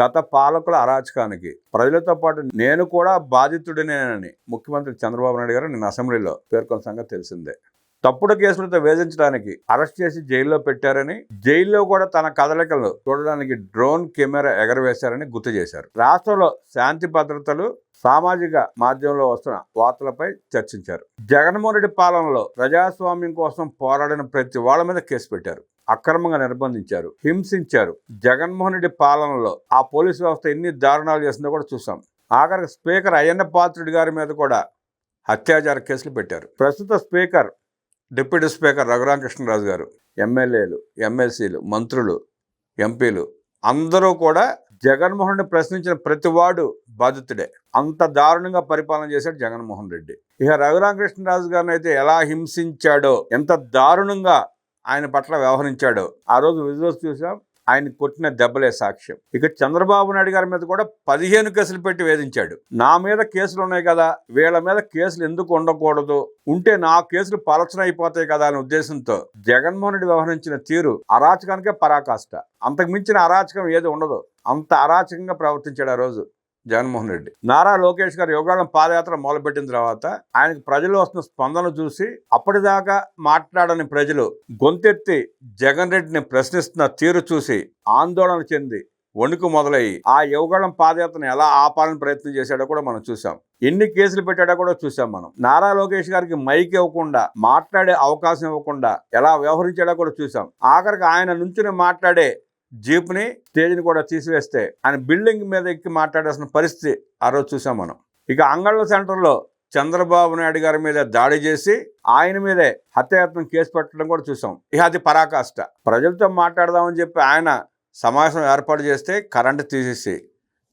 గత పాలకుల అరాచకానికి. ప్రజలతో పాటు నేను కూడా బాధితుడినేనని ముఖ్యమంత్రి చంద్రబాబు నాయుడు గారు నిన్న అసెంబ్లీలో పేర్కొన్న సంగతి తెలిసిందే. తప్పుడు కేసులతో వేధించడానికి అరెస్ట్ చేసి జైల్లో పెట్టారని జైల్లో కూడా తన కదలికలు చూడడానికి డ్రోన్ కెమెరా ఎగరవేశారని గుర్తు చేశారు. రాష్ట్రంలో శాంతి భద్రతలు సామాజిక మాధ్యమంలో వస్తున్న వార్తలపై చర్చించారు. జగన్మోహన్ రెడ్డి పాలనలో ప్రజాస్వామ్యం కోసం పోరాడిన ప్రతి వాళ్ళ మీద కేసు పెట్టారు. అక్రమంగా నిర్బంధించారు హింసించారు. జగన్మోహన్ రెడ్డి పాలనలో ఆ పోలీసు వ్యవస్థ ఎన్ని దారుణాలు చేసిందో కూడా చూసాం ఆఖరికి స్పీకర్ అయ్యన్న పాత్రుడి గారి మీద కూడా అత్యాచార కేసులు పెట్టారు. ప్రస్తుత స్పీకర్ డిప్యూటీ స్పీకర్ రఘురామకృష్ణరాజు గారు ఎమ్మెల్యేలు ఎమ్మెల్సీలు మంత్రులు ఎంపీలు అందరూ కూడా జగన్మోహన్ రెడ్డి ప్రశ్నించిన ప్రతి వాడు బాధితుడే. అంత దారుణంగా పరిపాలన చేశాడు జగన్మోహన్ రెడ్డి. ఇక రఘురామకృష్ణరాజు గారిని అయితే ఎలా హింసించాడో ఎంత దారుణంగా ఆయన పట్ల వ్యవహరించాడో ఆ రోజు విజువల్స్ చూసాం. ఆయన కొట్టిన దెబ్బలే సాక్ష్యం. ఇక చంద్రబాబు నాయుడు గారి మీద కూడా పదిహేను కేసులు పెట్టి వేధించాడు. నా మీద కేసులు ఉన్నాయి కదా వీళ్ళ మీద కేసులు ఎందుకు ఉండకూడదు? ఉంటే నా కేసులు పలచనైపోతాయి కదా అనే ఉద్దేశంతో జగన్మోహన్ రెడ్డి వ్యవహరించిన తీరు అరాచకానికే పరాకాష్ట. అంతకు మించిన అరాచకం ఏది ఉండదు. అంత అరాచకంగా ప్రవర్తించాడు ఆ రోజు జగన్మోహన్ రెడ్డి. నారా లోకేష్ గారు యోగాళం పాదయాత్ర మొదలుపెట్టిన తర్వాత ఆయనకు ప్రజలు వస్తున్న స్పందన చూసి అప్పటిదాకా మాట్లాడని ప్రజలు గొంతెత్తి జగన్ రెడ్డిని ప్రశ్నిస్తున్న తీరు చూసి ఆందోళన చెంది వణుకు మొదలయ్యి ఆ యువగళం పాదయాత్రను ఎలా ఆపాలని ప్రయత్నం చేశాడో కూడా మనం చూసాం ఎన్ని కేసులు పెట్టాడో కూడా చూసాం మనం. నారా లోకేష్ గారికి మైక్ ఇవ్వకుండా మాట్లాడే అవకాశం ఇవ్వకుండా ఎలా వ్యవహరించాడో కూడా చూసాం ఆఖరికి ఆయన నుంచి మాట్లాడే జీప్ని స్టేజ్ని కూడా తీసివేస్తే ఆయన బిల్డింగ్ మీద ఎక్కి మాట్లాడాల్సిన పరిస్థితి ఆ రోజు చూసాం మనం. ఇక అంగళ్ళ సెంటర్లో చంద్రబాబు నాయుడు గారి మీద దాడి చేసి ఆయన మీదే హత్యాయత్నం కేసు పెట్టడం కూడా చూసాం. ఇక అది పరాకాష్ట. ప్రజలతో మాట్లాడదామని చెప్పి ఆయన సమావేశం ఏర్పాటు చేస్తే కరెంటు తీసేసి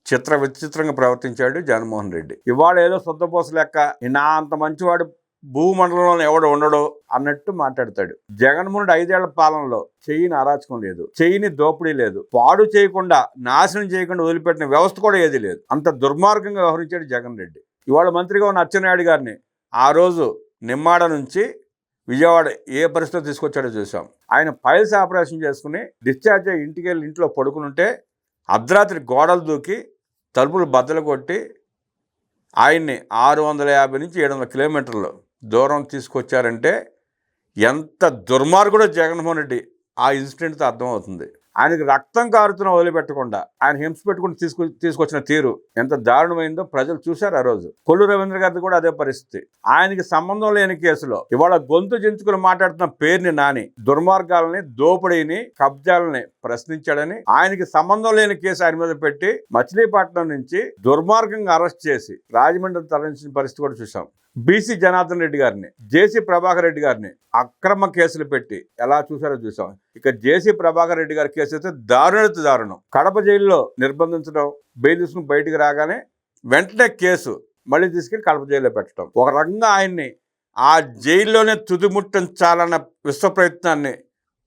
చిత్ర విచిత్రంగా ప్రవర్తించాడు జగన్మోహన్ రెడ్డి. ఇవాళ ఏదో సొంతపోస లెక్క నా అంత మంచివాడు భూమండలంలో ఎవడు ఉండడు అన్నట్టు మాట్లాడతాడు. జగన్మోహన్ ఐదేళ్ళ పాలనలో చెయ్యిని అరాచకం లేదు. చెయ్యిని దోపిడీ లేదు. పాడు చేయకుండా నాశనం చేయకుండా వదిలిపెట్టిన వ్యవస్థ కూడా ఏది లేదు. అంత దుర్మార్గంగా వ్యవహరించాడు జగన్ రెడ్డి. ఇవాళ మంత్రిగా ఉన్న అచ్చెన్నాయుడు గారిని ఆ రోజు నిమ్మాడ నుంచి విజయవాడ ఏ పరిస్థితి తీసుకొచ్చాడో చూసాం ఆయన ఫైల్స్ ఆపరేషన్ చేసుకుని డిశ్చార్జ్ అయ్యి ఇంటికి వెళ్ళి ఇంట్లో పడుకుని ఉంటే అర్ధరాత్రి గోడలు దూకి తలుపులు బద్దలు కొట్టి ఆయన్ని ఆరు వందల యాభై నుంచి ఏడు వందల కిలోమీటర్లు దూరం తీసుకొచ్చారంటే ఎంత దుర్మార్గుడో జగన్మోహన్ రెడ్డి ఆ ఇన్సిడెంట్తో అర్థమవుతుంది. ఆయనకి రక్తం కారుతున్న వదిలిపెట్టకుండా ఆయన హింస పెట్టుకుని తీసుకు తీసుకొచ్చిన తీరు ఎంత దారుణమైందో ప్రజలు చూశారు ఆ రోజు. కొల్లు రవీంద్ర గారిది కూడా అదే పరిస్థితి. ఆయనకి సంబంధం లేని కేసులో ఇవాళ గొంతు జంచుకుని మాట్లాడుతున్న పేరుని నాని దుర్మార్గాలని దోపిడీని కబ్జాలని ప్రశ్నించాడని ఆయనకి సంబంధం లేని కేసు ఆయన మీద పెట్టి మచిలీపట్నం నుంచి దుర్మార్గంగా అరెస్ట్ చేసి రాజమండ్రి తరలించిన పరిస్థితి కూడా చూసాం బీసీ జనార్దన్ రెడ్డి గారిని జేసీ ప్రభాకర్ రెడ్డి గారిని అక్రమ కేసులు పెట్టి ఎలా చూసారో చూసాం ఇక జేసీ ప్రభాకర్ రెడ్డి గారి కేసు అయితే దారుణత దారుణం. కడప జైల్లో నిర్బంధించడం బెయిల్ తీసుకుని బయటికి రాగానే వెంటనే కేసు మళ్ళీ తీసుకెళ్ళి కడప జైల్లో పెట్టడం. ఒక రకంగా ఆయన్ని ఆ జైల్లోనే తుదిముట్టించాలన్న విశ్వ ప్రయత్నాన్ని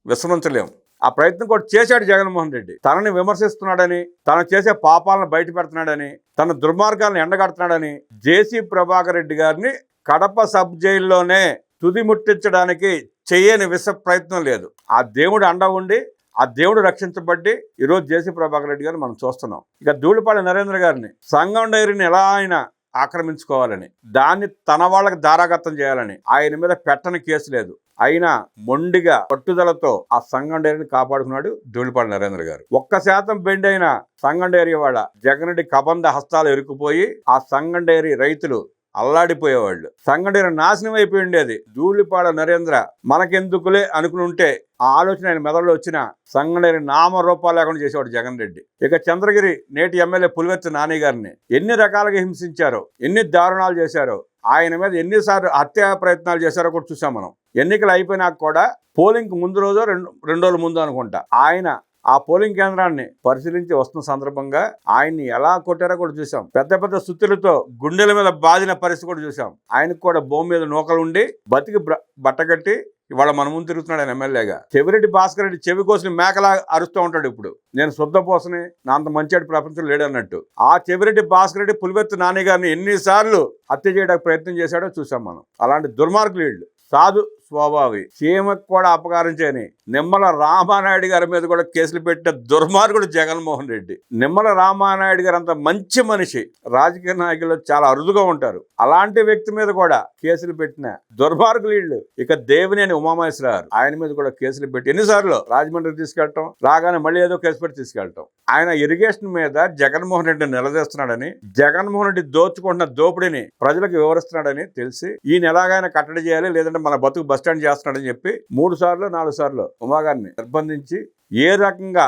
విస్మరించలేము ఆ ప్రయత్నం కూడా చేశాడు జగన్మోహన్ రెడ్డి. తనని విమర్శిస్తున్నాడని తను చేసే పాపాలను బయట పెడుతున్నాడని తన దుర్మార్గాలను ఎండగడుతున్నాడని జేసీ ప్రభాకర్ రెడ్డి గారిని కడప సబ్ జైల్లోనే తుది ముట్టించడానికి చేయని విష ప్రయత్నం లేదు. ఆ దేవుడు అండ ఉండి ఆ దేవుడు రక్షించబట్టి ఈరోజు జేసీ ప్రభాకర్ రెడ్డి గారిని మనం చూస్తున్నాం. ఇక ధూళిపాటి నరేంద్ర గారిని సంగం డైరీని ఎలా ఆయన ఆక్రమించుకోవాలని దాన్ని తన వాళ్ళకి దారాగతం చేయాలని ఆయన మీద పెట్టని కేసు లేదు. అయినా మొండిగా పట్టుదలతో ఆ సంగం డైరీని కాపాడుకున్నాడు ధూళిపాడు నరేంద్ర గారు. ఒక్క శాతం బెండ్ అయిన సంగం డైరీ వాళ్ళ జగన్ రెడ్డి కబంధ హస్తాలు ఇరుక్కుపోయి ఆ సంగం డైరీ రైతులు అల్లాడిపోయేవాళ్ళు. సంఘం నాశనం అయిపోయి ఉండేది. ధూళిపాడ నరేంద్ర మనకెందుకులే అనుకుని ఉంటే ఆ ఆలోచన ఆయన మెదడులో వచ్చిన సంగడేరి నామ నామరూపాలు లేకుండా చేసేవాడు జగన్ రెడ్డి. ఇక చంద్రగిరి నేటి ఎమ్మెల్యే పులివెత్తి నాని గారిని ఎన్ని రకాలుగా హింసించారో ఎన్ని దారుణాలు చేశారో ఆయన మీద ఎన్నిసార్లు హత్యా ప్రయత్నాలు చేశారో కూడా చూసాం మనం. ఎన్నికలు అయిపోయినాక కూడా పోలింగ్ ముందు రోజు రెండు రెండు రోజుల ముందు అనుకుంటా. ఆయన ఆ పోలింగ్ కేంద్రాన్ని పరిశీలించి వస్తున్న సందర్భంగా ఆయన్ని ఎలా కొట్టారో కూడా చూసాం. పెద్ద పెద్ద సుత్తులతో గుండెల మీద బాధిన పరిస్థితి కూడా చూసాం. ఆయనకు కూడా భూమి మీద నూకలు ఉండి బతికి బ్ర- బట్టగట్టి ఇవాళ మన ముందు తిరుగుతున్నాడు ఆయన ఎమ్మెల్యేగా. చెవిరెడ్డి భాస్కర్ రెడ్డి చెవి కోసిన మేకలా అరుస్తూ ఉంటాడు ఇప్పుడు. నేను శుద్ధ పోసని నా అంత మంచి ప్రపంచం లేడు అన్నట్టు ఆ చెవిరెడ్డి భాస్కర్ రెడ్డి పులివెత్తు నాని గారిని ఎన్నిసార్లు హత్య చేయడానికి ప్రయత్నం చేశాడో చూసాం మనం. అలాంటి దుర్మార్గులు వీళ్ళు. సాధు స్వభావి. సీమకు కూడా అపకారం చేయని నిమ్మల రామానాయుడు గారి మీద కూడా కేసులు పెట్టిన దుర్మార్గుడు జగన్మోహన్ రెడ్డి. నిమ్మల రామానాయుడు గారు అంత మంచి మనిషి. రాజకీయ నాయకులు చాలా అరుదుగా ఉంటారు. అలాంటి వ్యక్తి మీద కూడా కేసులు పెట్టిన దుర్మార్గులు వీళ్ళు. ఇక దేవినేని ఉమామహేశ్వర గారు ఆయన మీద కూడా కేసులు పెట్టి ఎన్నిసార్లు రాజమండ్రి తీసుకెళ్ళటం రాగానే మళ్ళీ ఏదో కేసు పెట్టి తీసుకెళ్ళటం. ఆయన ఇరిగేషన్ మీద జగన్మోహన్ రెడ్డి నిలదీస్తున్నాడని జగన్మోహన్ రెడ్డి దోచుకుంటున్న దోపిడీని ప్రజలకు వివరిస్తున్నాడని తెలిసి ఈయన ఎలాగైనా కట్టడి చేయాలి లేదంటే మన బతుకు బస్ స్టాండ్ చేస్తున్నాడని చెప్పి మూడు సార్లు నాలుగు సార్లు ఉమాగారిని నిర్బంధించి ఏ రకంగా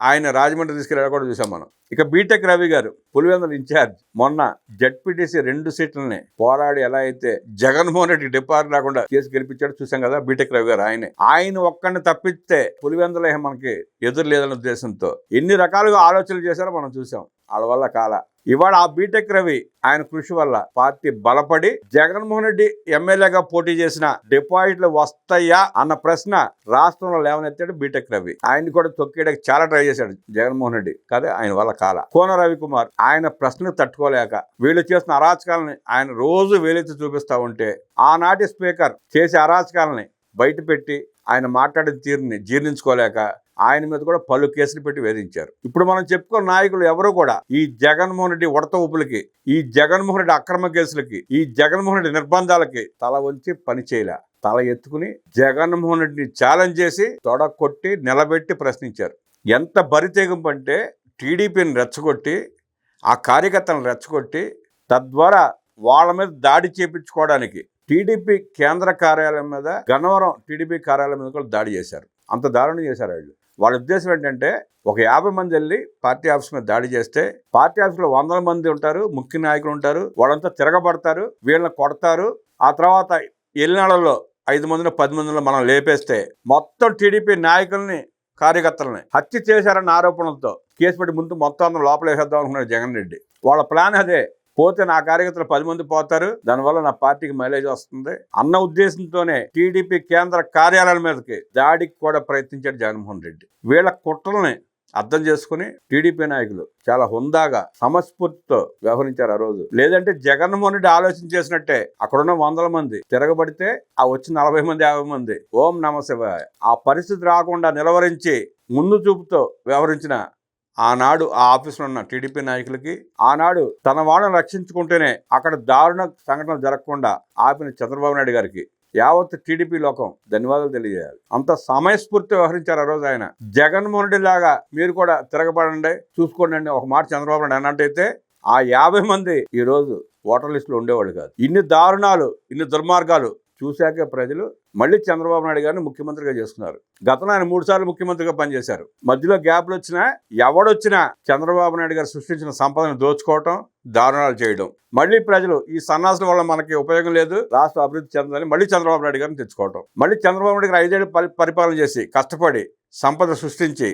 ఆయన రాజమండ్రి తీసుకెళ్ళి కూడా చూసాం మనం. ఇక బీటెక్ రవి గారు పులివెందుల ఇన్ఛార్జ్. మొన్న జడ్పీటీసీ రెండు సీట్లని పోరాడి ఎలా అయితే జగన్మోహన్ రెడ్డి డిపార్ట్ రాకుండా కేసు గెలిపించాడు చూసాం కదా బీటెక్ రవి గారు ఆయనే. ఆయన ఒక్కడిని తప్పిస్తే పులివెందుల మనకి ఎదురు లేదన్న ఉద్దేశంతో ఎన్ని రకాలుగా ఆలోచనలు చేశారో మనం చూసాం. వాళ్ళ వల్ల కాల ఇవాళ ఆ బీటెక్ రవి ఆయన కృషి వల్ల పార్టీ బలపడి జగన్మోహన్ రెడ్డి ఎమ్మెల్యేగా పోటీ చేసిన డిపాజిట్లు వస్తాయా అన్న ప్రశ్న రాష్ట్రంలో లేవనెత్తాడు బీటెక్ రవి. ఆయన కూడా తొక్కేయడానికి చాలా ట్రై చేశాడు జగన్మోహన్ రెడ్డి. కానీ ఆయన వల్ల కాల. కోన రవికుమార్ ఆయన ప్రశ్నలు తట్టుకోలేక వీళ్ళు చేసిన అరాచకాలని ఆయన రోజు వేలెత్తి చూపిస్తా ఉంటే ఆనాటి స్పీకర్ చేసే అరాచకాలని బయటపెట్టి ఆయన మాట్లాడిన తీరుని జీర్ణించుకోలేక ఆయన మీద కూడా పలు కేసులు పెట్టి వేధించారు. ఇప్పుడు మనం చెప్పుకున్న నాయకులు ఎవరు కూడా ఈ జగన్మోహన్ రెడ్డి ఉడత ఊపులకి ఈ జగన్మోహన్ రెడ్డి అక్రమ కేసులకి ఈ జగన్మోహన్ రెడ్డి నిర్బంధాలకి తల వంచి పని చేయలే. తల ఎత్తుకుని జగన్మోహన్ రెడ్డిని ఛాలెంజ్ చేసి తొడకొట్టి నిలబెట్టి ప్రశ్నించారు. ఎంత బరితెగింపు అంటే టీడీపీని రెచ్చగొట్టి ఆ కార్యకర్తలను రెచ్చగొట్టి తద్వారా వాళ్ళ మీద దాడి చేపించుకోవడానికి టీడీపీ కేంద్ర కార్యాలయం మీద గన్నవరం టీడీపీ కార్యాలయం మీద కూడా దాడి చేశారు. అంత దారుణం చేశారు వాళ్ళు. వాళ్ళ ఉద్దేశం ఏంటంటే ఒక యాభై మంది వెళ్ళి పార్టీ ఆఫీస్ మీద దాడి చేస్తే పార్టీ ఆఫీస్లో వందల మంది ఉంటారు ముఖ్య నాయకులు ఉంటారు వాళ్ళంతా తిరగబడతారు వీళ్ళని కొడతారు. ఆ తర్వాత ఎల్లినాళ్ళలో ఐదు మందిలో పది మందిలో మనం లేపేస్తే మొత్తం టీడీపీ నాయకుల్ని కార్యకర్తలని హత్య చేశారన్న ఆరోపణలతో కేసు పెట్టి ముందు మొత్తం అందరం లోపల వేసేద్దాం అనుకున్నాడు జగన్ రెడ్డి. వాళ్ళ ప్లాన్ అదే. పోతే నా కార్యకర్తలు పది మంది పోతారు. దానివల్ల నా పార్టీకి మైలేజ్ వస్తుంది. అన్న ఉద్దేశంతోనే టీడీపీ కేంద్ర కార్యాలయాల మీదకి దాడికి కూడా ప్రయత్నించాడు జగన్మోహన్ రెడ్డి. వీళ్ళ కుట్రల్ని అర్థం చేసుకుని టీడీపీ నాయకులు చాలా హుందాగా సమస్ఫూర్తితో వ్యవహరించారు ఆ రోజు. లేదంటే జగన్మోహన్ రెడ్డి ఆలోచన చేసినట్టే అక్కడున్న వందల మంది తిరగబడితే ఆ వచ్చిన నలభై మంది యాభై మంది ఓం నమ శివాయ. ఆ పరిస్థితి రాకుండా నిలవరించి ముందు చూపుతో వ్యవహరించిన ఆనాడు ఆ ఆఫీసులో ఉన్న టీడీపీ నాయకులకి ఆనాడు తన వాళ్ళని రక్షించుకుంటేనే అక్కడ దారుణ సంఘటనలు జరగకుండా ఆపిన చంద్రబాబు నాయుడు గారికి యావత్ టీడీపీ లోకం ధన్యవాదాలు తెలియజేయాలి. అంత సమయస్ఫూర్తి వ్యవహరించారు ఆ రోజు ఆయన. జగన్మోహన్ రెడ్డి లాగా మీరు కూడా తిరగబడండి చూసుకోండి ఒక మాట చంద్రబాబు నాయుడు అన్నట్టయితే ఆ యాభై మంది ఈ రోజు ఓటర్ లిస్టులో ఉండేవాళ్ళు కాదు. ఇన్ని దారుణాలు ఇన్ని దుర్మార్గాలు చూశాకే ప్రజలు మళ్ళీ చంద్రబాబు నాయుడు గారిని ముఖ్యమంత్రిగా చేసుకున్నారు. గతంలో ఆయన మూడు సార్లు ముఖ్యమంత్రిగా పనిచేశారు. మధ్యలో గ్యాప్లు వచ్చినా ఎవడొచ్చినా చంద్రబాబు నాయుడు గారు సృష్టించిన సంపదను దోచుకోవటం దారుణాలు చేయడం. మళ్ళీ ప్రజలు ఈ సన్నాసుల వల్ల మనకి ఉపయోగం లేదు రాష్ట్ర అభివృద్ధి చెందాలని మళ్ళీ చంద్రబాబు నాయుడు గారిని తెచ్చుకోవటం. మళ్ళీ చంద్రబాబు నాయుడు గారు ఐదేళ్ళు పరిపాలన చేసి కష్టపడి సంపద సృష్టించి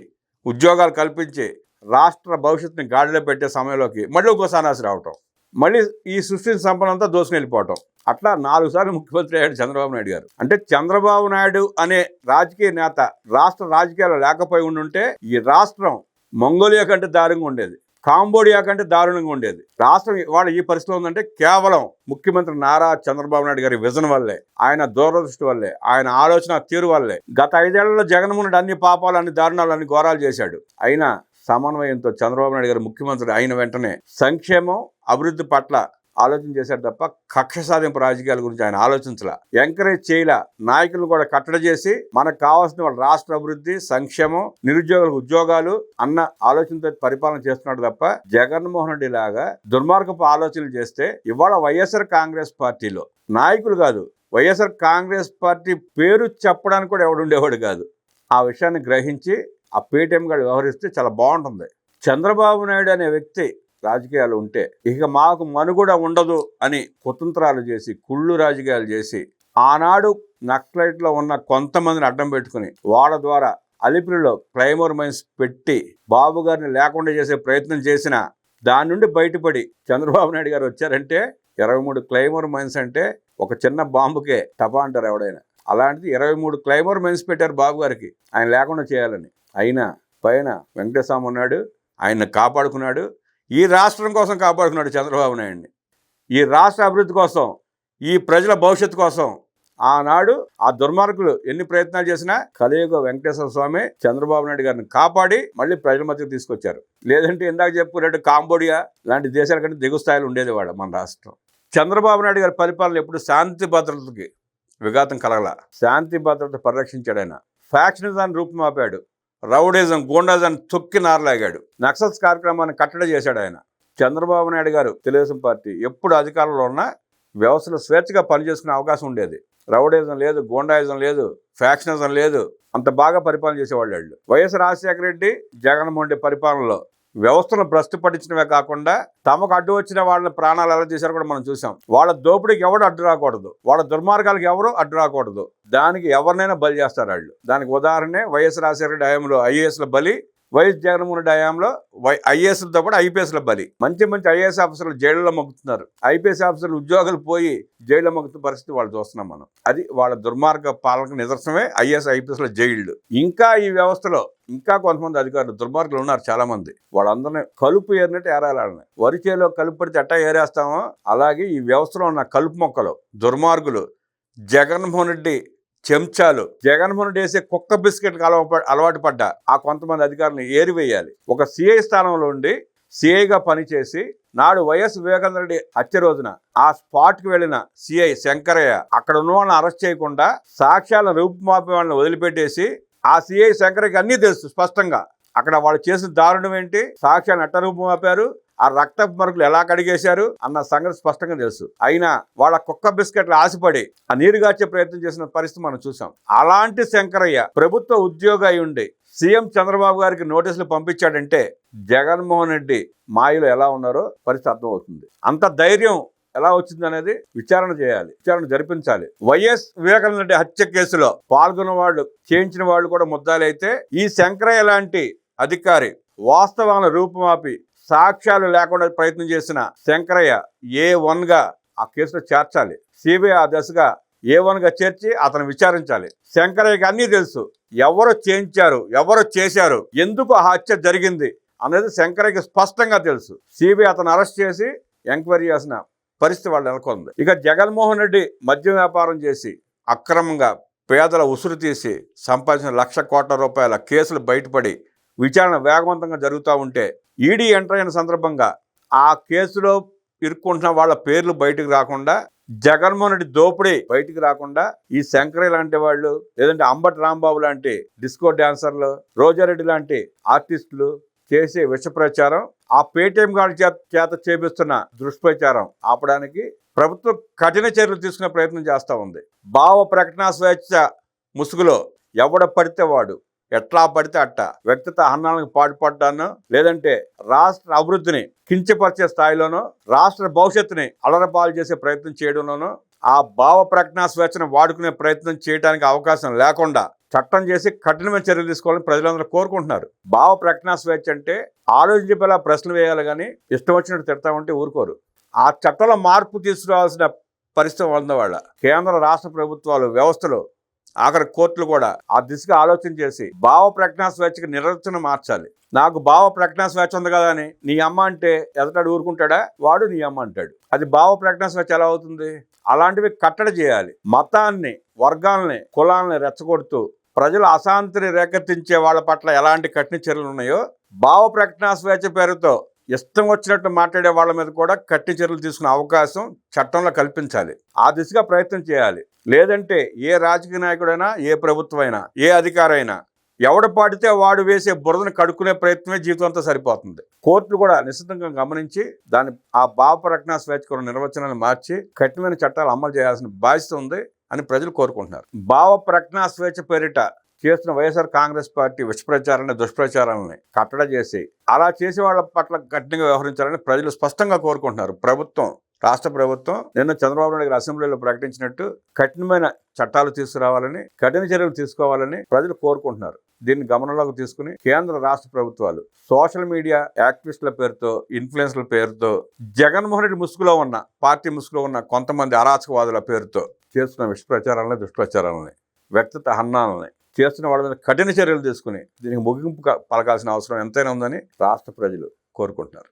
ఉద్యోగాలు కల్పించి రాష్ట్ర భవిష్యత్తుని గాడిలో పెట్టే సమయంలోకి మళ్ళీ ఇంకో సన్నాసి రావటం. మళ్ళీ ఈ సృష్టిని సంపనంతా అంతా దోసుకుని వెళ్ళిపోవటం అట్లా నాలుగు సార్లు ముఖ్యమంత్రి అయ్యాడు చంద్రబాబు నాయుడు గారు. అంటే చంద్రబాబు నాయుడు అనే రాజకీయ నేత రాష్ట్ర రాజకీయాలు లేకపోయి ఉండుంటే ఈ రాష్ట్రం మంగోలియా కంటే దారుణంగా ఉండేది. కాంబోడియా కంటే దారుణంగా ఉండేది. రాష్ట్రం ఇవాళ ఈ పరిస్థితిలో ఉందంటే కేవలం ముఖ్యమంత్రి నారా చంద్రబాబు నాయుడు గారి విజన్ వల్లే ఆయన దూరదృష్టి వల్లే ఆయన ఆలోచన తీరు వల్లే. గత ఐదేళ్ళలో జగన్మోహన్ రెడ్డి అన్ని పాపాలు అన్ని దారుణాలు అన్ని ఘోరాలు చేశాడు. అయినా సమన్వయంతో చంద్రబాబు నాయుడు గారు ముఖ్యమంత్రి అయిన వెంటనే సంక్షేమం అభివృద్ధి పట్ల ఆలోచన చేశాడు తప్ప కక్ష సాధింపు రాజకీయాల గురించి ఆయన ఆలోచించలా. ఎంకరేజ్ చేయలా. నాయకులు కూడా కట్టడి చేసి మనకు కావాల్సిన వాళ్ళ రాష్ట్ర అభివృద్ధి సంక్షేమం నిరుద్యోగులకు ఉద్యోగాలు అన్న ఆలోచనతో పరిపాలన చేస్తున్నాడు తప్ప జగన్మోహన్ రెడ్డి లాగా దుర్మార్గపు ఆలోచనలు చేస్తే ఇవాళ వైఎస్ఆర్ కాంగ్రెస్ పార్టీలో నాయకులు కాదు వైఎస్ఆర్ కాంగ్రెస్ పార్టీ పేరు చెప్పడానికి కూడా ఎవడుండేవాడు కాదు. ఆ విషయాన్ని గ్రహించి ఆ పేటీఎం గారు వ్యవహరిస్తే చాలా బాగుంటుంది. చంద్రబాబు నాయుడు అనే వ్యక్తి రాజకీయాలు ఉంటే ఇక మాకు మనుగడ ఉండదు అని కుతంత్రాలు చేసి కుళ్ళు రాజకీయాలు చేసి ఆనాడు నక్సలైట్లో ఉన్న కొంతమందిని అడ్డం పెట్టుకుని వాళ్ళ ద్వారా అలిపిరిలో క్లైమర్ మైన్స్ పెట్టి బాబు గారిని లేకుండా చేసే ప్రయత్నం చేసిన దాని నుండి బయటపడి చంద్రబాబు నాయుడు గారు వచ్చారంటే ఇరవై మూడు క్లైమర్ మైన్స్ అంటే ఒక చిన్న బాంబుకే టపా అంటారు ఎవడైనా. అలాంటిది ఇరవై మూడు క్లైమర్ మైన్స్ పెట్టారు బాబు గారికి. ఆయన లేకుండా చేయాలని. అయినా పైన వెంకటేశ్వర ఉన్నాడు ఆయన్ని కాపాడుకున్నాడు ఈ రాష్ట్రం కోసం కాపాడుకున్నాడు చంద్రబాబు నాయుడిని. ఈ రాష్ట్ర అభివృద్ధి కోసం ఈ ప్రజల భవిష్యత్తు కోసం ఆనాడు ఆ దుర్మార్గులు ఎన్ని ప్రయత్నాలు చేసినా కలియుగ వెంకటేశ్వర స్వామి చంద్రబాబు నాయుడు గారిని కాపాడి మళ్ళీ ప్రజల మధ్యకి తీసుకొచ్చారు. లేదంటే ఇందాక చెప్పుకున్నట్టు కాంబోడియా లాంటి దేశాల కంటే దిగు స్థాయిలో ఉండేది వాడు మన రాష్ట్రం. చంద్రబాబు నాయుడు గారి పరిపాలన ఎప్పుడు శాంతి భద్రతకి విఘాతం కలగల. శాంతి భద్రత పరిరక్షించాడు ఆయన. ఫ్యాక్షనిజాన్ని రూపుమాపాడు. రౌడిజం గూండాజం తొక్కి నారలాగాడు. నక్సల్స్ కార్యక్రమాన్ని కట్టడి చేశాడు ఆయన. చంద్రబాబు నాయుడు గారు తెలుగుదేశం పార్టీ ఎప్పుడు అధికారంలో ఉన్నా వ్యవస్థలో స్వేచ్ఛగా పనిచేసుకునే అవకాశం ఉండేది. రౌడిజం లేదు గూండాయిజం లేదు ఫ్యాక్షనిజం లేదు అంత బాగా పరిపాలన చేసేవాళ్ళు వాళ్ళు. వైఎస్ రాజశేఖర రెడ్డి జగన్మోహన్ రెడ్డి పరిపాలనలో వ్యవస్థను భ్రష్టు కాకుండా తమకు అడ్డు వచ్చిన వాళ్ళ ప్రాణాలు ఎలా చేశారో కూడా మనం చూసాం. వాళ్ళ దోపిడీకి ఎవడు అడ్డు రాకూడదు. వాళ్ళ దుర్మార్గాలకు ఎవరు అడ్డు రాకూడదు. దానికి ఎవరినైనా బలి చేస్తారు వాళ్ళు. దానికి ఉదాహరణే వైఎస్ రాజశేఖర రెడ్డి హయాంలో ఐఏఎస్ల బలి వైఎస్ జగన్మోహన్ రెడ్డి హయాంలో వై ఐఏఎస్లతో పాటు ఐపీఎస్ల బలి. మంచి మంచి ఐఏఎస్ ఆఫీసర్లు జైళ్ళలో మొక్కుతున్నారు ఐపీఎస్ ఆఫీసర్లు ఉద్యోగాలు పోయి జైల్లో మొక్కుతున్న పరిస్థితి వాళ్ళు చూస్తున్నాం మనం. అది వాళ్ళ దుర్మార్గ పాలన నిదర్శనమే ఐఏఎస్ ఐపీఎస్ల జైళ్ళు. ఇంకా ఈ వ్యవస్థలో ఇంకా కొంతమంది అధికారులు దుర్మార్గులు ఉన్నారు చాలా మంది వాళ్ళందరినీ కలుపు ఏరినట్టు ఏరాలని వరి చేలో కలుపు పడితే ఎట్టా ఏరేస్తామో? అలాగే ఈ వ్యవస్థలో ఉన్న కలుపు మొక్కలు దుర్మార్గులు జగన్మోహన్ రెడ్డి చెంచాలు. జగన్మోహన్ రెడ్డి వేసే కుక్క బిస్కెట్ అలవా అలవాటు పడ్డ. ఆ కొంతమంది అధికారులను ఏరివేయాలి ఒక సిఐ స్థానంలో ఉండి సిఐగా పనిచేసి నాడు వైఎస్ వివేకానంద రెడ్డి హత్య రోజున ఆ స్పాట్కి వెళ్ళిన సిఐ శంకరయ్య అక్కడ ఉన్న వాళ్ళని అరెస్ట్ చేయకుండా సాక్ష్యాలను రూపుమాపే వాళ్ళని వదిలిపెట్టేసి ఆ సిఐ శంకరయ్యకి అన్నీ తెలుసు స్పష్టంగా. అక్కడ వాళ్ళు చేసిన దారుణం ఏంటి? సాక్ష్యాన్ని అట్టరూపం రూపుమాపారు ఆ రక్త మరుగులు ఎలా కడిగేశారు అన్న సంగతి స్పష్టంగా తెలుసు. అయినా వాళ్ళ కుక్క బిస్కెట్లు ఆశపడి ఆ నీరు గార్చే ప్రయత్నం చేసిన పరిస్థితి మనం చూసాం. అలాంటి శంకరయ్య ప్రభుత్వ ఉద్యోగ అయి ఉండి సీఎం చంద్రబాబు గారికి నోటీసులు పంపించాడంటే జగన్మోహన్ రెడ్డి మాయలో ఎలా ఉన్నారో పరిస్థితి అర్థమవుతుంది. అంత ధైర్యం ఎలా వచ్చింది అనేది విచారణ చేయాలి విచారణ జరిపించాలి. వైఎస్ వివేకానంద రెడ్డి హత్య కేసులో పాల్గొన్న వాళ్ళు చేయించిన వాళ్ళు కూడా ముద్దాలైతే ఈ శంకరయ్య లాంటి అధికారి వాస్తవాలను రూపుమాపి సాక్ష్యాలు లేకుండా ప్రయత్నం చేసిన శంకరయ్య ఏ వన్గా ఆ కేసులో చేర్చాలి. సిబిఐ ఆ దశగా ఏ వన్గా చేర్చి అతను విచారించాలి. శంకరయ్యకి అన్నీ తెలుసు. ఎవరు చేయించారు? ఎవరు చేశారు? ఎందుకు ఆ హత్య జరిగింది? అనేది శంకరయ్యకి స్పష్టంగా తెలుసు. సిబిఐ అతను అరెస్ట్ చేసి ఎంక్వైరీ చేసిన పరిస్థితి వాళ్ళు నెలకొంది. ఇక జగన్మోహన్ రెడ్డి మద్యం వ్యాపారం చేసి అక్రమంగా పేదల ఉసురు తీసి సంపాదించిన లక్ష కోట్ల రూపాయల కేసులు బయటపడి విచారణ వేగవంతంగా జరుగుతూ ఉంటే ఈడీ ఎంటర్ అయిన సందర్భంగా ఆ కేసులో ఇరుక్కుంటున్న వాళ్ళ పేర్లు బయటకు రాకుండా జగన్మోహన్ రెడ్డి దోపిడీ బయటికి రాకుండా ఈ శంకరయ్య లాంటి వాళ్ళు లేదంటే అంబటి రాంబాబు లాంటి డిస్కో డాన్సర్లు రోజారెడ్డి లాంటి ఆర్టిస్టులు చేసే విష ప్రచారం ఆ పేటీఎం గారి చేత చేత చేపిస్తున్న దుష్ప్రచారం ఆపడానికి ప్రభుత్వం కఠిన చర్యలు తీసుకునే ప్రయత్నం చేస్తూ ఉంది. భావ ప్రకటన స్వేచ్ఛ ముసుగులో ఎవడ పడితే వాడు ఎట్లా పడితే అట్ట. వ్యక్తిత్వ అన్నాలకు పాటుపడ్డాను లేదంటే రాష్ట్ర అభివృద్ధిని కించపరిచే స్థాయిలోనో రాష్ట్ర భవిష్యత్తుని అలరపాలు చేసే ప్రయత్నం చేయడంలోనో ఆ భావ ప్రజ్ఞా స్వేచ్ఛను వాడుకునే ప్రయత్నం చేయడానికి అవకాశం లేకుండా చట్టం చేసి కఠినమైన చర్యలు తీసుకోవాలని ప్రజలందరూ కోరుకుంటున్నారు. భావ ప్రజ్ఞా స్వేచ్ఛ అంటే ఆలోచించేలా ప్రశ్నలు వేయాలి కానీ ఇష్టం వచ్చినట్టు తిడతామంటే ఊరుకోరు. ఆ చట్టంలో మార్పు తీసుకురావాల్సిన పరిస్థితి ఉంది వాళ్ళ కేంద్ర రాష్ట్ర ప్రభుత్వాలు వ్యవస్థలు ఆఖరి కోర్టులు కూడా ఆ దిశగా ఆలోచన చేసి భావ ప్రజ్ఞా స్వేచ్ఛకి నిర్వచనం మార్చాలి. నాకు భావ ప్రజ్ఞా స్వేచ్ఛ ఉంది కదా అని నీ అమ్మ అంటే ఎదటాడు ఊరుకుంటాడా? వాడు నీ అమ్మ అంటాడు. అది భావ ప్రజ్ఞా స్వేచ్ఛ ఎలా అవుతుంది? అలాంటివి కట్టడి చేయాలి. మతాన్ని వర్గాల్ని కులాల్ని రెచ్చగొడుతూ ప్రజలు అశాంతిని రేకెత్తించే వాళ్ళ పట్ల ఎలాంటి కఠిన చర్యలు ఉన్నాయో భావ ప్రకటన స్వేచ్ఛ పేరుతో ఇష్టం వచ్చినట్టు మాట్లాడే వాళ్ళ మీద కూడా కట్టి చర్యలు తీసుకునే అవకాశం చట్టంలో కల్పించాలి. ఆ దిశగా ప్రయత్నం చేయాలి. లేదంటే ఏ రాజకీయ నాయకుడైనా ఏ ప్రభుత్వం అయినా ఏ అధికారైనా ఎవడ పాడితే వాడు వేసే బురదను కడుక్కునే ప్రయత్నమే జీవితం అంతా సరిపోతుంది. కోర్టులు కూడా నిశ్చితంగా గమనించి దాని ఆ భావ ప్రకటన స్వేచ్ఛ నిర్వచనాన్ని మార్చి కఠినమైన చట్టాలు అమలు చేయాల్సిన బాధ్యత ఉంది అని ప్రజలు కోరుకుంటున్నారు. భావ ప్రకటన స్వేచ్ఛ పేరిట చేస్తున్న Y S R Congress party విషప్రచారాన్ని దుష్ప్రచారాలని కట్టడ చేసి అలా చేసే వాళ్ళ పట్ల కఠినంగా వ్యవహరించాలని ప్రజలు స్పష్టంగా కోరుకుంటున్నారు. ప్రభుత్వం రాష్ట్ర ప్రభుత్వం నిన్న చంద్రబాబు నాయుడు గారు అసెంబ్లీలో ప్రకటించినట్టు కఠినమైన చట్టాలు తీసుకురావాలని కఠిన చర్యలు తీసుకోవాలని ప్రజలు కోరుకుంటున్నారు. దీన్ని గమనంలోకి తీసుకుని కేంద్ర రాష్ట్ర ప్రభుత్వాలు సోషల్ మీడియా యాక్టివిస్టుల పేరుతో ఇన్ఫ్లుయెన్స్ల పేరుతో జగన్మోహన్ రెడ్డి ముసుగులో ఉన్న పార్టీ ముసుగులో ఉన్న కొంతమంది అరాచకవాదుల పేరుతో చేస్తున్న విషప్రచారాలని దుష్ప్రచారాలని వ్యక్తిత్వ హన్నాలని చేస్తున్న వాళ్ళ మీద కఠిన చర్యలు తీసుకుని దీనికి ముగింపు పలకాల్సిన అవసరం ఎంతైనా ఉందని రాష్ట్ర ప్రజలు కోరుకుంటున్నారు.